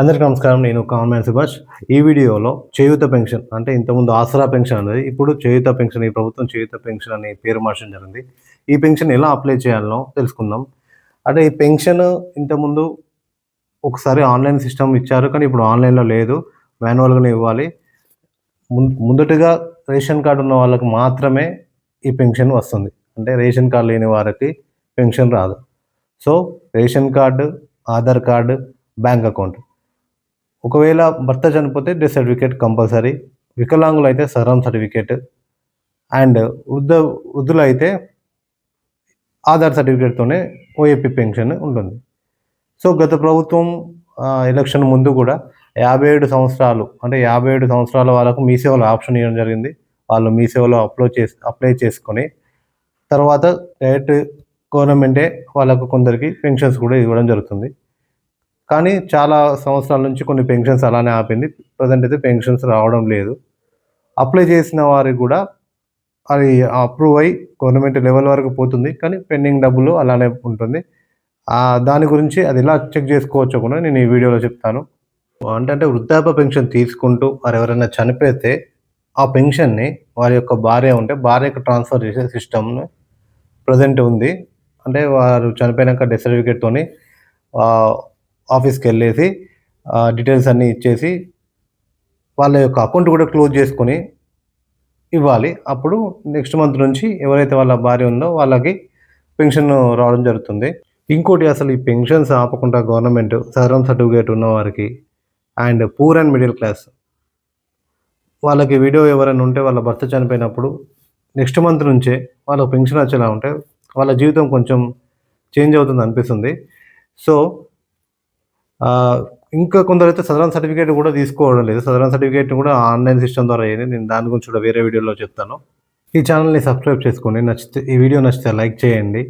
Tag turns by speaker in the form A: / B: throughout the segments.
A: అందరికీ నమస్కారం నేను కామన్ సుభాష్. ఈ వీడియోలో చేయూత పెన్షన్ అంటే ఇంతకుముందు ఆసరా పెన్షన్ అనేది ఇప్పుడు చేయూత పెన్షన్ ఈ ప్రభుత్వం చేయూత పెన్షన్ అని పేరు మార్చడం జరిగింది. ఈ పెన్షన్ ఎలా అప్లై చేయాలనో తెలుసుకుందాం. అంటే ఈ పెన్షన్ ఇంతకుముందు ఒకసారి ఆన్లైన్ సిస్టమ్ ఇచ్చారు కానీ ఇప్పుడు ఆన్లైన్లో లేదు మాన్యువల్గానే ఇవ్వాలి. ముందటగా రేషన్ కార్డు ఉన్న వాళ్ళకి మాత్రమే ఈ పెన్షన్ వస్తుంది. అంటే రేషన్ కార్డు లేని వారికి పెన్షన్ రాదు. So ration card Aadhaar card bank account. ఒకవేళ భర్త చనిపోతే డెత్ సర్టిఫికేట్ కంపల్సరీ వికలాంగులు అయితే సరం సర్టిఫికేట్ అండ్ వృద్ధ వృద్ధులు అయితే ఆధార్ సర్టిఫికేట్తోనే ఓఏపీ పెన్షన్ ఉంటుంది. సో గత ప్రభుత్వం ఎలక్షన్ ముందు కూడా యాభై ఏడు సంవత్సరాలు అంటే యాభై ఏడు సంవత్సరాల వాళ్ళకు మీ సేవలో ఆప్షన్ ఇవ్వడం జరిగింది. వాళ్ళు మీ సేవలో అప్లోడ్ చేసి అప్లై చేసుకొని తర్వాత డైరెక్ట్ గవర్నమెంటే వాళ్ళకు కొందరికి పెన్షన్స్ కూడా ఇవ్వడం జరుగుతుంది. కానీ చాలా సంవత్సరాల నుంచి కొన్ని పెన్షన్స్ అలానే ఆపింది. ప్రజెంట్ అయితే పెన్షన్స్ రావడం లేదు. అప్లై చేసిన వారికి కూడా అది అప్రూవ్ అయ్యి గవర్నమెంట్ లెవెల్ వరకు పోతుంది. కానీ పెండింగ్ డబ్బులు అలానే ఉంటుంది. దాని గురించి అది ఎలా చెక్ చేసుకోవచ్చో కూడా నేను ఈ వీడియోలో చెప్తాను. అంటే అంటే వృద్ధాప్య పెన్షన్ తీసుకుంటూ వారు ఎవరైనా చనిపోతే ఆ పెన్షన్ని వారి యొక్క భార్య ఉంటే భార్యకు ట్రాన్స్ఫర్ చేసే సిస్టమ్ ప్రజెంట్ ఉంది. అంటే వారు చనిపోయినాక డెత్ సర్టిఫికేట్తోని ఆఫీస్కి వెళ్ళేసి డీటెయిల్స్ అన్నీ ఇచ్చేసి వాళ్ళ యొక్క అకౌంట్ కూడా క్లోజ్ చేసుకొని ఇవ్వాలి. అప్పుడు నెక్స్ట్ మంత్ నుంచి ఎవరైతే వాళ్ళ భార్య ఉందో వాళ్ళకి పెన్షన్ రావడం జరుగుతుంది. ఇంకోటి అసలు ఈ పెన్షన్స్ ఆపకుండా గవర్నమెంట్ సదరం సర్టిఫికేట్ ఉన్న వారికి and poor and middle class వాళ్ళకి వీడియో ఎవరైనా ఉంటే వాళ్ళ భర్త చనిపోయినప్పుడు నెక్స్ట్ మంత్ నుంచే వాళ్ళకి పెన్షన్ వచ్చేలా ఉంటే వాళ్ళ జీవితం కొంచెం చేంజ్ అవుతుంది అనిపిస్తుంది. సో ఇంకా కొందరైతే సదరన్ సర్టిఫికేట్ కూడా తీసుకోవడం లేదు. సదరన్ సర్టిఫికేట్ కూడా ఆన్లైన్ సిస్టమ్ ద్వారా అయ్యింది. నేను దాని గురించి కూడా వేరే వీడియోలో చెప్తాను. ఈ ఛానల్ని సబ్స్క్రైబ్ చేసుకోండి. నచ్చితే ఈ వీడియో నచ్చితే లైక్ చేయండి.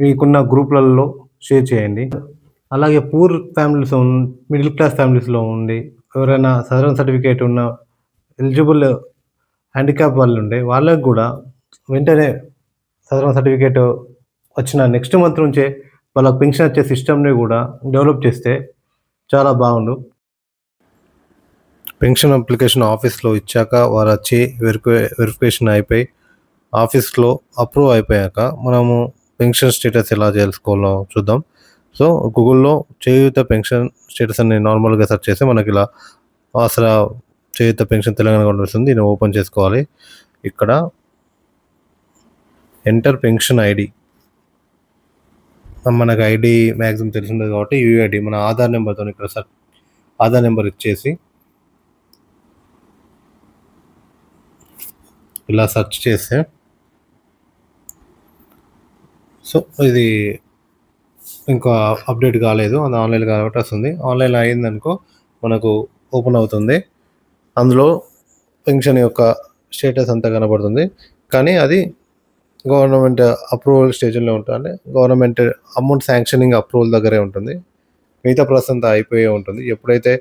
A: మీకున్న గ్రూప్లలో షేర్ చేయండి. అలాగే పూర్ ఫ్యామిలీస్ మిడిల్ క్లాస్ ఫ్యామిలీస్లో ఉండి ఎవరైనా సదరన్ సర్టిఫికేట్ ఉన్న ఎలిజిబుల్ హ్యాండిక్యాప్ వాళ్ళు ఉండే వాళ్ళకి కూడా వెంటనే సదరన్ సర్టిఫికేట్ వచ్చిన నెక్స్ట్ మంత్ నుంచే వాళ్ళకి పెన్షన్ వచ్చే సిస్టమ్ని కూడా డెవలప్ చేస్తే చాలా బాగుండు. పెన్షన్ అప్లికేషన్ ఆఫీస్లో ఇచ్చాక వారు వచ్చి వెరిఫై వెరిఫికేషన్ అయిపోయి ఆఫీస్లో అప్రూవ్ అయిపోయాక మనము పెన్షన్ స్టేటస్ ఎలా చేసుకోవాలో చూద్దాం. సో గూగుల్లో చేయూత పెన్షన్ స్టేటస్ అని నార్మల్గా సెర్చ్ చేస్తే మనకి ఇలా అసలు చేయూత పెన్షన్ తెలంగాణ వస్తుంది. దీన్ని ఓపెన్ చేసుకోవాలి. ఇక్కడ ఎంటర్ పెన్షన్ ఐడి. మనకు ఐడి మ్యాక్సిమం తెలిసింది కాబట్టి యూఐడి మన ఆధార్ నెంబర్తో ఇక్కడ సార్ ఆధార్ నెంబర్ ఇచ్చేసి ఇలా సెర్చ్ చేస్తే సో ఇది ఇంకా అప్డేట్ కాలేదు అది ఆన్లైన్ కాబట్టి వస్తుంది. ఆన్లైన్ అయిందనుకో మనకు ఓపెన్ అవుతుంది. అందులో పెన్షన్ యొక్క స్టేటస్ అంతా కనబడుతుంది. కానీ అది గవర్నమెంట్ అప్రూవల్ స్టేజ్లో ఉంటుంది. గవర్నమెంట్ అమౌంట్ శాంక్షనింగ్ అప్రూవల్ దగ్గరే ఉంటుంది. మిగతా ప్రాసెస్ అంతా అయిపోయే ఉంటుంది. ఎప్పుడైతే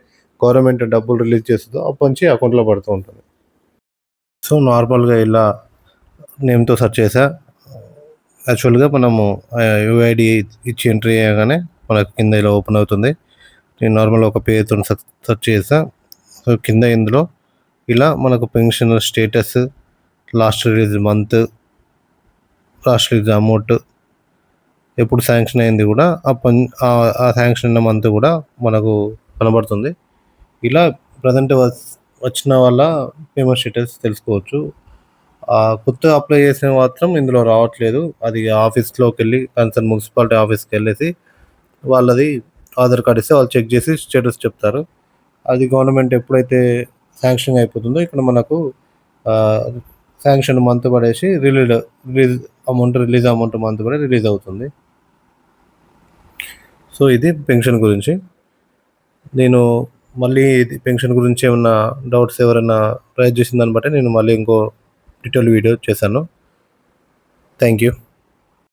A: గవర్నమెంట్ డబ్బులు రిలీజ్ చేస్తుందో అప్పటి నుంచి అకౌంట్లో పడుతూ ఉంటుంది. సో నార్మల్గా ఇలా నేమ్తో సెర్చ్ చేసా. యాక్చువల్గా మనము యూఐడి ఇచ్చి ఎంట్రీ చేయగానే మనకు కింద ఇలా ఓపెన్ అవుతుంది. నేను నార్మల్గా ఒక పేరుతో సెర్చ్ చేసా. సో కింద ఇందులో ఇలా మనకు pension status last release month last release amount ఎప్పుడు శాంక్షన్ అయింది కూడా ఆ ఆ శాంక్షన్ అయిన మంత్ కూడా మనకు కనబడుతుంది. ఇలా ప్రజెంట్ వచ్చిన వాళ్ళ పేమెంట్ స్టేటస్ తెలుసుకోవచ్చు. కొత్త అప్లై చేసిన మాత్రం ఇందులో రావట్లేదు. అది ఆఫీస్లోకి వెళ్ళి కన్సర్న్ మున్సిపాలిటీ ఆఫీస్కి వెళ్ళేసి వాళ్ళది ఆధార్ కార్డ్ ఇస్తే వాళ్ళు చెక్ చేసి స్టేటస్ చెప్తారు. అది గవర్నమెంట్ ఎప్పుడైతే శాంక్షన్ అయిపోతుందో ఇక్కడ మనకు శాంక్షన్ మంత్ పడేసి release release amount release amount month కూడా రిలీజ్ అవుతుంది. సో ఇది పెన్షన్ గురించి. నేను మళ్ళీ పెన్షన్ గురించి ఏమన్నా డౌట్స్ ఎవరైనా రైజ్ చేసిన దాన్ని బట్టి నేను మళ్ళీ ఇంకో డీటెయిల్ వీడియో చేశాను. Thank you